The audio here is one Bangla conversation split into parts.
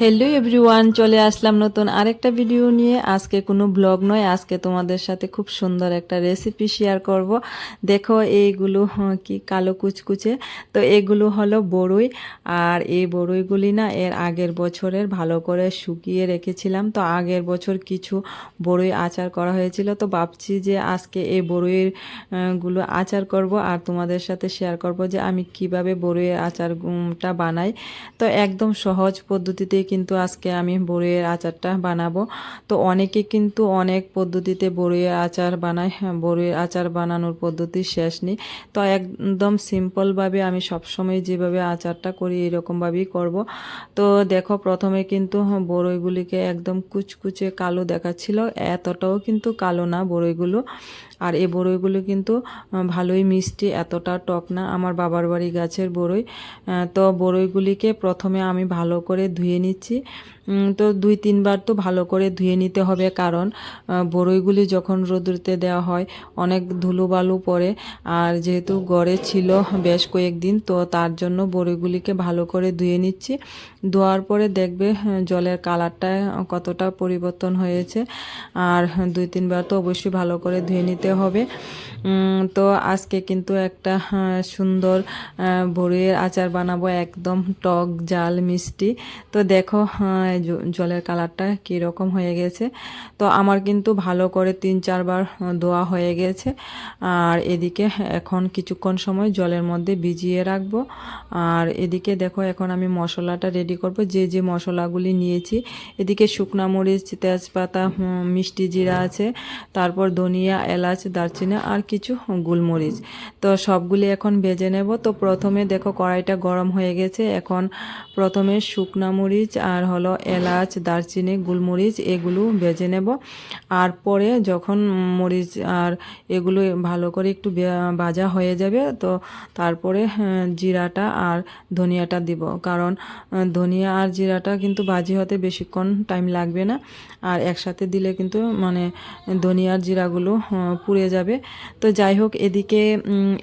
হ্যালো এভরিওয়ান চলে আসলাম নতুন আরেকটা ভিডিও নিয়ে। আজকে কোনো ব্লগ নয় আজকে তোমাদের সাথে খুব সুন্দর একটা রেসিপি শেয়ার করব। দেখো এইগুলো হ্যাঁ, কি কালো কুচকুচে। তো এগুলো হলো বড়ই আর এই বড়ইগুলি না এর আগের বছরের ভালো করে শুকিয়ে রেখেছিলাম। তো আগের বছর কিছু বড়ই আচার করা হয়েছিল। তো ভাবছি যে আজকে এই বড়ইয়েরগুলো আচার করব আর তোমাদের সাথে শেয়ার করব যে আমি কীভাবে বড়ইয়ের আচারটা বানাই। তো একদম সহজ পদ্ধতিতে কিন্তু আজকে আমি বড়ইয়ের আচারটা বানাবো। তো অনেকে কিন্তু অনেক পদ্ধতিতে বড়ইয়ের আচার বানায়। হ্যাঁ, বড়ইয়ের আচার বানানোর পদ্ধতি শেষ নেই। তো একদম সিম্পলভাবে আমি সবসময় যেভাবে আচারটা করি এরকমভাবেই করব। তো দেখো প্রথমে কিন্তু বড়ইগুলিকে একদম কুচকুচে কালো দেখাচ্ছিল। এতটাও কিন্তু কালো না বড়ইগুলো আর এই বড়ইগুলো কিন্তু ভালোই মিষ্টি এতটা টক না। আমার বাবার বাড়ি গাছের বড়ই। তো বড়ইগুলিকে প্রথমে আমি ভালো করে ধুয়ে নিচ্ছি। উম, তো দুই তিনবার তো ভালো করে ধুয়ে নিতে হবে। কারণ বড়ইগুলি যখন রোদ্রুতে দেওয়া হয় অনেক ধুলো বালু পড়ে। আর যেহেতু গড়ে ছিল বেশ কয়েকদিন তো তার জন্য বড়ইগুলিকে ভালো করে ধুয়ে নিচ্ছি। ধোয়ার পরে দেখবে জলের কালারটা কতটা পরিবর্তন হয়েছে। আর দুই তিনবার তো অবশ্যই ভালো করে ধুয়ে নিতে হবে। তো আজকে কিন্তু একটা সুন্দর আহ, আচার বানাবো। একদম টক জাল মিষ্টি। তো দেখো হ্যাঁ, জলের কালারটা কীরকম হয়ে গেছে। তো আমার কিন্তু ভালো করে তিন চারবার ধোয়া হয়ে গেছে। আর এদিকে এখন কিছুক্ষণ সময় জলের মধ্যে ভিজিয়ে রাখব। আর এদিকে দেখো এখন আমি মশলাটা রেডি করব। যে যে মশলাগুলি নিয়েছি এদিকে শুকনা মরিচ তেজপাতা মিষ্টি জিরা আছে তারপর ধনিয়া এলাচ দারচিনি আর কিছু গোলমরিচ। তো সবগুলি এখন ভেজে নেব। তো প্রথমে দেখো কড়াইটা গরম হয়ে গেছে। এখন প্রথমে শুকনা মরিচ আর হলো এলাচ দারচিনি গোলমরিচ এগুলো ভেজে নেব। আর পরে যখন মরিচ আর এগুলো ভালো করে একটু ভাজা হয়ে যাবে তো তারপরে হ্যাঁ, জিরাটা আর ধনিয়াটা দিব। কারণ ধনিয়া আর জিরাটা কিন্তু ভাজি হতে বেশিক্ষণ টাইম লাগবে না। আর একসাথে দিলে কিন্তু মানে ধনিয়ার জিরাগুলো পুড়ে যাবে। তো যাই হোক এদিকে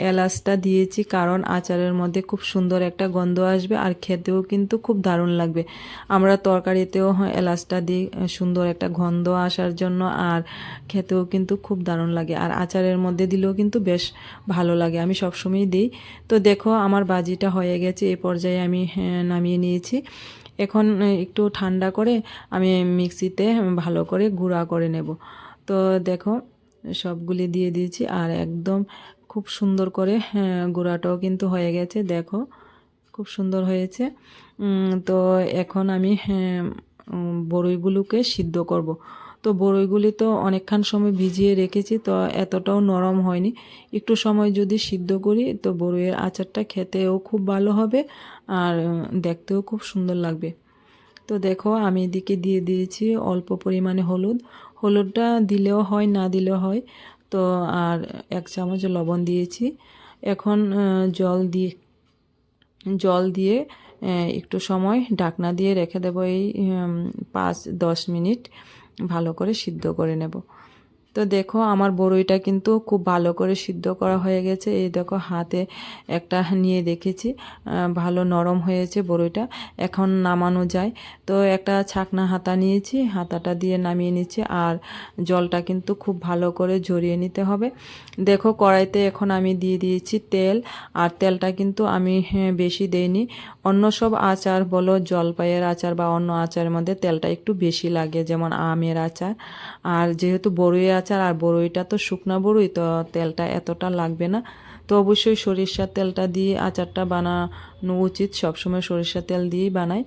এলাচটা দিয়েছি কারণ আচারের মধ্যে খুব সুন্দর একটা গন্ধ আসবে আর খেতেও কিন্তু খুব দারুণ লাগবে। আমরা তরকারিতেও এলাচটা দিই সুন্দর একটা গন্ধ আসার জন্য আর খেতেও কিন্তু খুব দারুণ লাগে। আর আচারের মধ্যে দিলেও কিন্তু বেশ ভালো লাগে আমি সবসময়ই দিই। তো দেখো আমার বাজিটা হয়ে গেছে এই পর্যায়ে আমি হ্যাঁ, নামিয়ে নিয়েছি। এখন একটু ঠান্ডা করে আমি মিক্সিতে ভালো করে গুঁড়া করে নেব। তো দেখো সবগুলি দিয়ে দিয়েছি আর একদম খুব সুন্দর করে হ্যাঁ, গুঁড়াটাও কিন্তু হয়ে গেছে দেখো। খুব সুন্দর হয়েছে। তো এখন আমি হ্যাঁ, বড়ইগুলোকে সিদ্ধ করব। তো বড়ইগুলি তো অনেকক্ষণ সময় ভিজিয়ে রেখেছি তো এতটাও নরম হয়নি। একটু সময় যদি সিদ্ধ করি তো বড়ইয়ের আচারটা খেতেও খুব ভালো হবে আর দেখতেও খুব সুন্দর লাগবে। তো দেখো আমি এদিকে দিয়ে দিয়েছি অল্প পরিমাণে হলুদ। হলুদটা দিলেও হয় না দিলেও হয়। তো আর এক চামচ লবণ দিয়েছি। এখন জল দিয়ে জল দিয়ে একটু সময় ঢাকনা দিয়ে রেখে দেব এই পাঁচ দশ মিনিট ভালো করে সিদ্ধ করে নেব। তো দেখো আমার বড়ইটা কিন্তু খুব ভালো করে সিদ্ধ করা হয়ে গেছে। এই দেখো হাতে একটা নিয়ে দেখেছি ভালো নরম হয়েছে বড়ইটা এখন নামানো যায়। তো একটা ছাকনা হাতা নিয়েছি হাতাটা দিয়ে নামিয়ে নিচ্ছি আর জলটা কিন্তু খুব ভালো করে ঝরিয়ে নিতে হবে। দেখো কড়াইতে এখন আমি দিয়ে দিয়েছি তেল আর তেলটা কিন্তু আমি হ্যাঁ, বেশি দেইনি। অন্য সব আচার বলো জলপাইয়ের আচার বা অন্য আচারের মধ্যে তেলটা একটু বেশি লাগে যেমন আমের আচার। আর যেহেতু বড়ই আচার আর বড়ইটা তো শুকনা বড়ই তো তেলটা এতটা লাগবে না। তো অবশ্যই সরিষার তেলটা দিয়ে আচারটা বানানো উচিত সবসময় সরিষার তেল দিয়েই বানাই।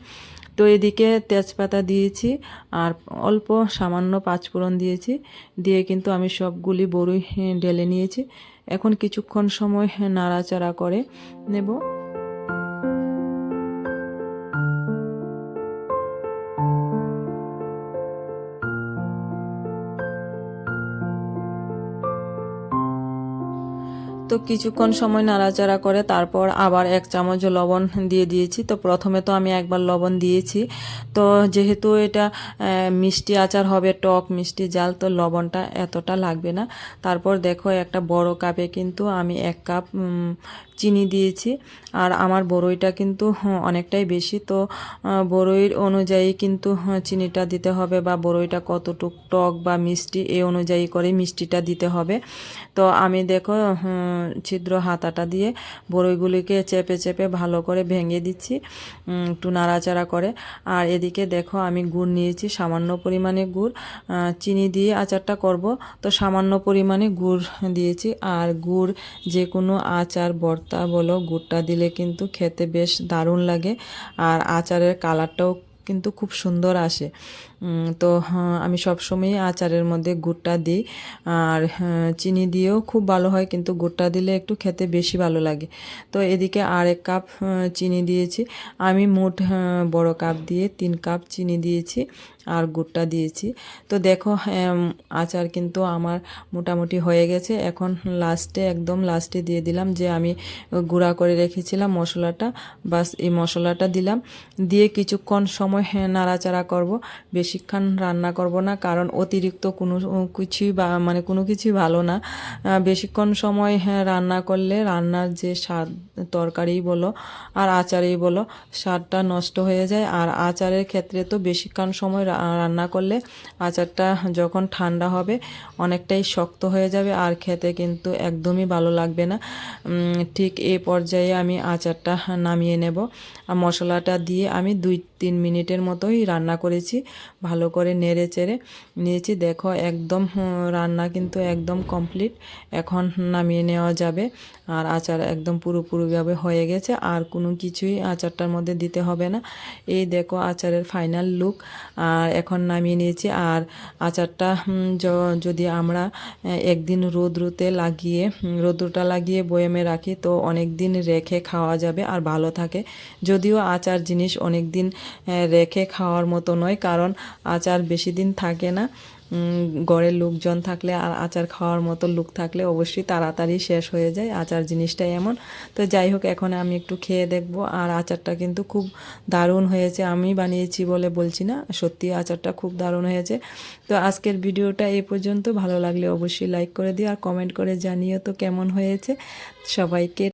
তো এদিকে তেজপাতা দিয়েছি আর অল্প সামান্য পাঁচফোড়ন দিয়েছি দিয়ে কিন্তু আমি সবগুলি বড়ই হ্যাঁ, ঢেলে নিয়েছি। এখন কিছুক্ষণ সময় হ্যাঁ, নাড়াচাড়া করে নেব। তো কিছুক্ষণ সময় নাড়াচাড়া করে তারপর আবার এক চামচ লবণ দিয়ে দিয়েছি। তো প্রথমে তো আমি একবার লবণ দিয়েছি। তো যেহেতু এটা মিষ্টি আচার হবে, টক মিষ্টি জাল, তো লবণটা এতটা লাগবে না। তারপর দেখো একটা বড় কাপে কিন্তু আমি এক কাপ চিনি দিয়েছি। আর আমার বড়ইটা কিন্তু অনেকটাই বেশি। তো বড়ইর অনুযায়ী কিন্তু চিনিটা দিতে হবে বা বড়ইটা কতটুক টক বা মিষ্টি এই অনুযায়ী করে মিষ্টিটা দিতে হবে। তো আমি দেখো ছিদ্র হাতাটা দিয়ে বড়ইগুলিকে চেপে চেপে ভালো করে ভেঙে দিচ্ছি একটু নাড়াচাড়া করে। আর এদিকে দেখো আমি গুড় নিয়েছি, সামান্য পরিমাণে গুড়। চিনি দিয়ে আচারটা করব, তো সামান্য পরিমাণে গুড় দিয়েছি। আর গুড় যে কোনো আচার ভর্তা বলো, গুড়টা দিলে কিন্তু খেতে বেশ দারুণ লাগে। আর আচারের কালারটাও কিন্তু খুব সুন্দর আসে। তো হ্যাঁ, আমি সবসময়ই আচারের মধ্যে গুড়টা দিই। আর হ্যাঁ, চিনি দিয়েও খুব ভালো হয় কিন্তু গুড়টা দিলে একটু খেতে বেশি ভালো লাগে। তো এদিকে আরেক কাপ হ্যাঁ, চিনি দিয়েছি। আমি মোট বড় কাপ দিয়ে তিন কাপ চিনি দিয়েছি আর গুড়টা দিয়েছি। তো দেখো আচার কিন্তু আমার মোটামুটি হয়ে গেছে। এখন লাস্টে একদম লাস্টে দিয়ে দিলাম যে আমি গুঁড়া করে রেখেছিলাম মশলাটা। বাস এই মশলাটা দিলাম। দিয়ে কিছুক্ষণ সময় নাড়াচাড়া করব। বেশিক্ষণ রান্না করব না কারণ অতিরিক্ত কোনো কিছুই বা মানে কোনো কিছুই ভালো না। বেশিক্ষণ সময় হ্যাঁ, রান্না করলে রান্নার যে স্বাদ তরকারি বলো আর আচারেই বলো স্বাদটা নষ্ট হয়ে যায়। আর আচারের ক্ষেত্রে তো বেশিক্ষণ সময় রান্না করলে আচারটা যখন ঠান্ডা হবে অনেকটাই শক্ত হয়ে যাবে আর খেতে কিন্তু একদমই ভালো লাগবে না। ঠিক এই পর্যায়ে আমি আচারটা নামিয়ে নেব। আর মশলাটা দিয়ে আমি দুই তিন মিনিটের মতোই রান্না করেছি। ভালো করে নেড়ে চেড়ে নিয়েছি। দেখো একদম রান্না কিন্তু একদম কমপ্লিট এখন নামিয়ে নেওয়া যাবে। আর আচার একদম পুরোপুরিভাবে হয়ে গেছে। আর কোনো কিছুই আচারটার মধ্যে দিতে হবে না। এই দেখো আচারের ফাইনাল লুক আর এখন নামিয়ে নিয়েছি। আর আচারটা যদি আমরা একদিন রোদ্রুতে লাগিয়ে রোদ্রুটা লাগিয়ে বয়েমে রাখি, তো অনেক দিন রেখে খাওয়া যাবে আর ভালো থাকে। যদিও আচার জিনিস অনেক দিন রেখে খাওয়ার মতো নয়। কারণ আচার বেশি দিন থাকে না। ঘরের লোকজন থাকলে আর আচার খাওয়ার মতো লোক থাকলে অবশ্যই তাড়াতাড়ি শেষ হয়ে যায় আচার জিনিসটাই এমন। তো যাই হোক, এখন আমি একটু খেয়ে দেখব। আর আচারটা কিন্তু খুব দারুণ হয়েছে, আমি বানিয়েছি বলে বলছি না, সত্যি আচারটা খুব দারুণ হয়েছে। তো আজকের ভিডিওটা এই পর্যন্ত। ভালো লাগলে অবশ্যই লাইক করে দিও আর কমেন্ট করে জানিও তো কেমন হয়েছে। সবাইকে